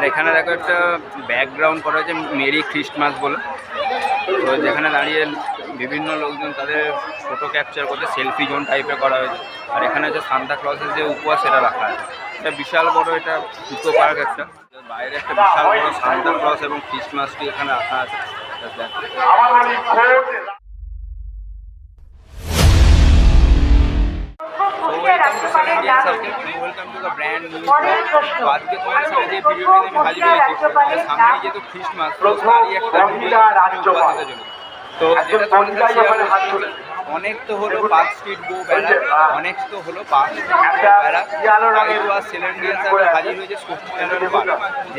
আর এখানে দেখো একটা ব্যাকগ্রাউন্ড করা হয়েছে মেরি খ্রিস্টমাস বলে। তো যেখানে দাঁড়িয়ে বিভিন্ন লোকজন তাদের ফটো ক্যাপচার করতে সেলফি জোন টাইপের করা হয়েছে। আর এখানে হচ্ছে সান্তা ক্লসের যে উপহার, সেটা রাখা আছে। এটা বিশাল বড় এটা ইকো পার্ক একটা। বাইরে একটা বিশাল বড় সান্তা ক্লস এবং খ্রিস্টমাস ট্রি এখানে রাখা আছে। Vlog. তো আজকে তোমাদের সামনে যে ভিডিওটি আমি হাজির হয়েছি সামনে যেহেতু খ্রিস্টমাস তারই একটা ভিডিও তো যেটা তোমাদের সাথে অনেক তো হলো পার্ক স্ট্রিট গো বেড়া অনেক তো হলো গো বেড়া আইও আর সেলেন্ডিয়ান সার্কেল হাজির হয়েছে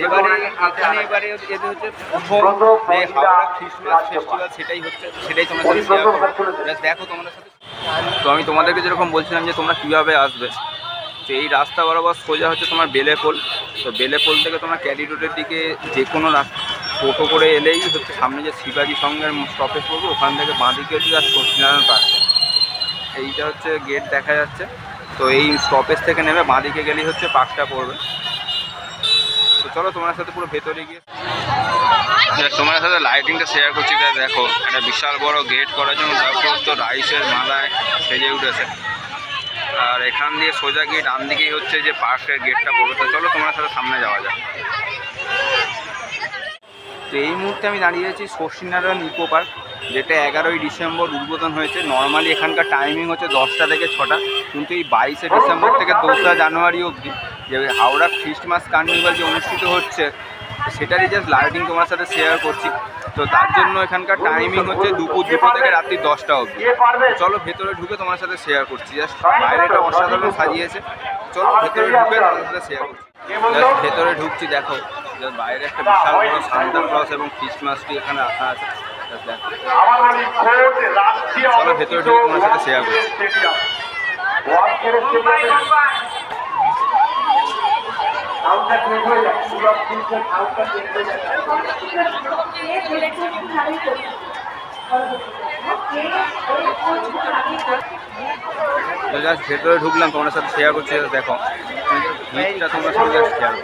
এবারে এখানে এবারে এদের হচ্ছে প্রথম যে হাওড়া খ্রিস্টমাস ফেস্টিভ্যাল সেটাই হচ্ছে সেটাই তোমার সাথে শেয়ার করব। দেখো তোমাদের সাথে। তো আমি তোমাদেরকে যেরকম বলছিলাম যে তোমরা কীভাবে আসবে তো এই রাস্তা বরাবর সোজা হচ্ছে তোমার বেলেপোল তো বেলেপোল থেকে তোমার ক্যারি রোডের দিকে যে কোনো রাস্তা টোটো করে এলেই হচ্ছে সামনে যে শিবাজি সঙ্গের স্টপেজ পড়বে ওখান থেকে বাঁ দিকে হচ্ছে আর সত্যিনারায়ণ পার্ক এইটা হচ্ছে গেট দেখা যাচ্ছে। তো এই স্টপেজ থেকে নেমে বাঁ দিকে গেলেই হচ্ছে পার্কটা পড়বে। তো চলো তোমার সাথে পুরো ভেতরে গিয়ে তোমার সাথে লাইটিংটা শেয়ার করছি, দেখো একটা বিশাল বড় গেট করার জন্য, তারপর তো রাইসের মালায় সেজে উঠেছে। আর এখান দিয়ে সোজা গিয়ে ডান দিকেই হচ্ছে যে পার্কের গেটটা পড়বে। তো চলো তোমার সাথে সামনে যাওয়া যাক। তো এই মুহূর্তে আমি দাঁড়িয়ে আছি শশীনারায়ণ ইকো পার্ক, যেটা এগারোই ডিসেম্বর উদ্বোধন হয়েছে। নর্মালি এখানকার টাইমিং হচ্ছে দশটা থেকে ছটা, কিন্তু এই বাইশে ডিসেম্বর থেকে দোসরা জানুয়ারি অবধি যে হাওড়া খ্রিস্টমাস কার্নিভাল যে অনুষ্ঠিত হচ্ছে, সেটারই জাস্ট লাইটিং তোমার সাথে শেয়ার করছি। তো তার জন্য এখানকার টাইমিং হচ্ছে দুপুর দুটো থেকে রাত্রি দশটা অবধি। চলো ভেতরে ঢুকে তোমার সাথে শেয়ার করছি। জাস্ট বাইরেটা অসাধারণ সাজিয়েছে। চলো ভেতরে ঢুকে তোমার সাথে শেয়ার করছি। জাস্ট ভেতরে ঢুকছি দেখো। Just বাইরে একটা বিশাল বড় সান্তা ক্লস এবং খ্রিস্টমাস ট্রি এখানে রাখা আছে। চলো ভেতরে ঢুকে তোমার সাথে শেয়ার করছি। জাস্ট ভেতরে ঢুকলাম তোমার সাথে শেয়ার করছি দেখো। ভিড়টা তোমার সাথে শেয়ার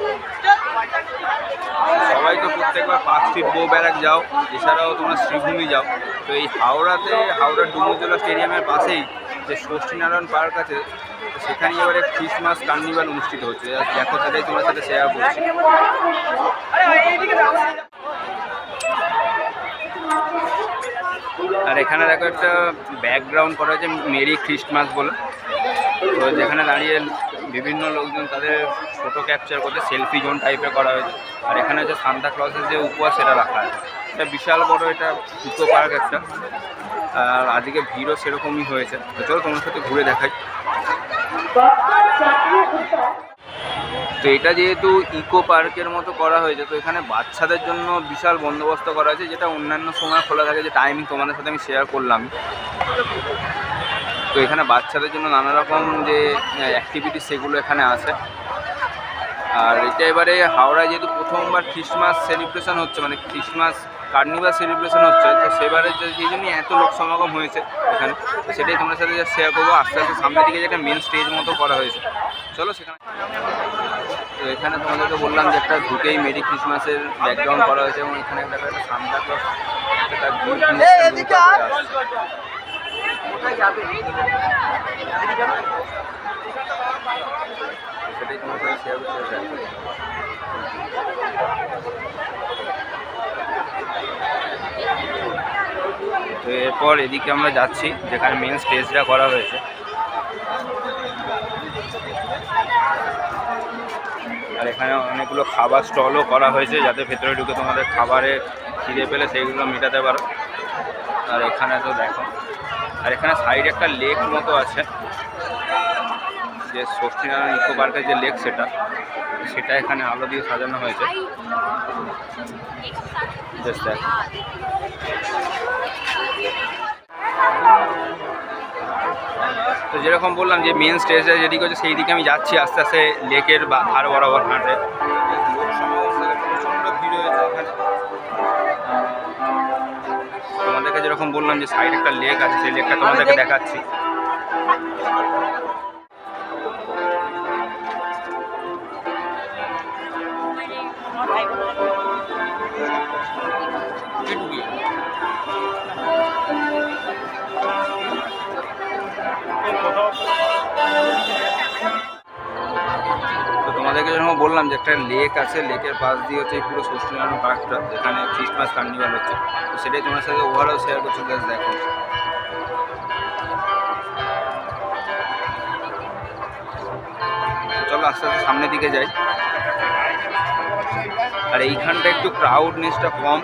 সবাই তো প্রত্যেকবার পার্ক স্ট্রিট বউ ব্যারাক যাও, এছাড়াও তোমরা শ্রীভূমি যাও। তো এই হাওড়াতে, হাওড়ার ডুমুরজলা স্টেডিয়ামের পাশেই যে ষষ্ঠীনারায়ণ পার্ক আছে সেখানে এবারে খ্রিসমাস কার্নিভাল অনুষ্ঠিত হচ্ছে। দেখো সেটাই তোমার সাথে শেয়ার করছি। আর এখানে দেখো একটা ব্যাকগ্রাউন্ড করা হয়েছে মেরি খ্রিস্টমাস বলে। তো যেখানে দাঁড়িয়ে বিভিন্ন লোকজন তাদের ফটো ক্যাপচার করতে সেলফি জোন টাইপের করা হয়েছে। আর এখানে হচ্ছে সান্তা ক্লসের যে উপহার, সেটা রাখা আছে। এটা বিশাল বড়, এটা ইকো পার্ক একটা। আর আজকে ভিড়ও সেরকমই হয়েছে। তো চলো তোমার সাথে ঘুরে দেখাই। তো এটা যেহেতু ইকো পার্কের মতো করা হয়েছে, তো এখানে বাচ্চাদের জন্য বিশাল বন্দোবস্ত করা হয়েছে যেটা অন্যান্য সময় খোলা থাকে, যে টাইমিং তোমাদের সাথে আমি শেয়ার করলাম। তো এখানে বাচ্চাদের জন্য নানা রকম যে অ্যাক্টিভিটি সেগুলো এখানে আছে। আর এটা এবারে হাওড়ায় যেহেতু প্রথমবার খ্রিসমাস সেলিব্রেশন হচ্ছে মানে খ্রিসমাস কার্নিভাল সেলিব্রেশন হচ্ছে তো সেবারে যে সেই জন্যই এত লোক সমাগম হয়েছে এখানে। তো সেটাই তোমার সাথে শেয়ার করব। আস্তে আস্তে সামনের দিকে যে একটা মেন স্টেজ মতো করা হয়েছে। চলো সেখানে তো এখানে তোমাদেরকে বললাম যে একটা ঢুকেই মেরি ক্রিসমাসের ব্যাকগ্রাউন্ড করা হয়েছে এবং এখানে একটা একটা সান্তা ক্লস একটা। সেটাই তোমার সাথে শেয়ার করতে তো এরপর এদিকে আমরা যাচ্ছি, যেখানে মেন স্টেজটা করা হয়েছে। আর এখানে অনেকগুলো খাবার স্টলও করা হয়েছে, যাতে ভেতরে ঢুকে তোমাদের খাবারে খিদে পেলে সেইগুলো মেটাতে পারো। আর এখানে তো দেখো, আর এখানে সাইডে একটা লেক মতো আছে। যে ষষ্ঠীনারায়ণ ইকো পার্কের যে লেক সেটা সেটা এখানে আলো দিয়ে সাজানো হয়েছে। তো যেরকম বললাম যে মেন স্টেজে যেদিকে হচ্ছে সেই দিকে আমি যাচ্ছি আস্তে আস্তে লেকের বা ধার বরাবর হাঁটে। তোমাদেরকে যেরকম বললাম যে সাইড একটা লেক আছে সেই লেকটা তোমাদেরকে দেখাচ্ছি। বললাম যে একটা লেক আছে লেকের পাশ দিয়ে হচ্ছে পুরো ষষ্ঠীনারায়ণ পার্কটা যেখানে খ্রিস্টমাস কার্নিভাল হচ্ছে। তো সেটাই তোমার সাথে ওভারঅল শেয়ার করছি জাস্ট দেখো। চলো আস্তে আস্তে সামনের দিকে যাই। আর এইখানটা একটু ক্রাউডনেসটা কম।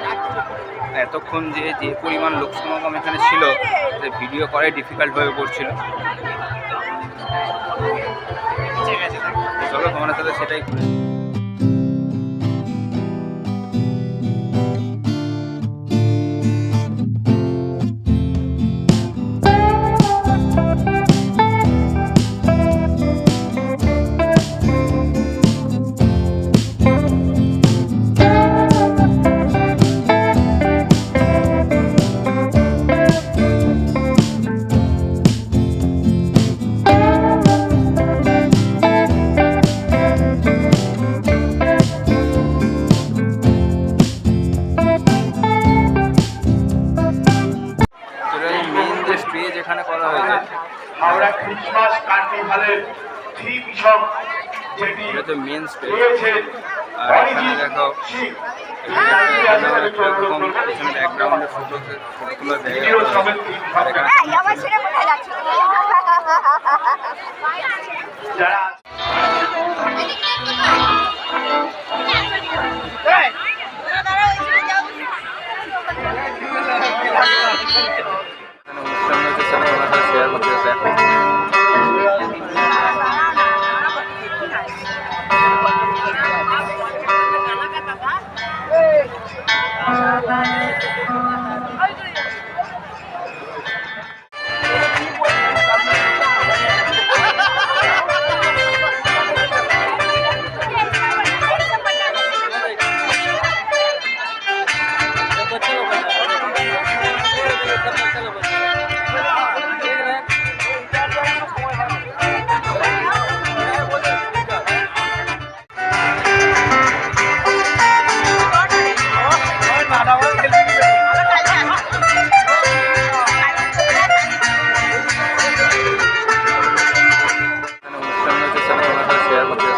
এতক্ষণ যে যে পরিমাণ লোক সমাগম এখানে ছিল ভিডিও করাই ডিফিকাল্ট হয়ে পড়ছিল চলো তোমার সাথে সেটাই করে যে স্টেজ এখানে করা হয়েছে। হাওড়া ক্রিসমাস কার্নিভালের থিম সং যেটি মেন রয়েছে। আর এখানে দেখো ব্যাকগ্রাউন্ডে ফটো ফটো তোলার জায়গা আর এখানে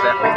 শেয়ার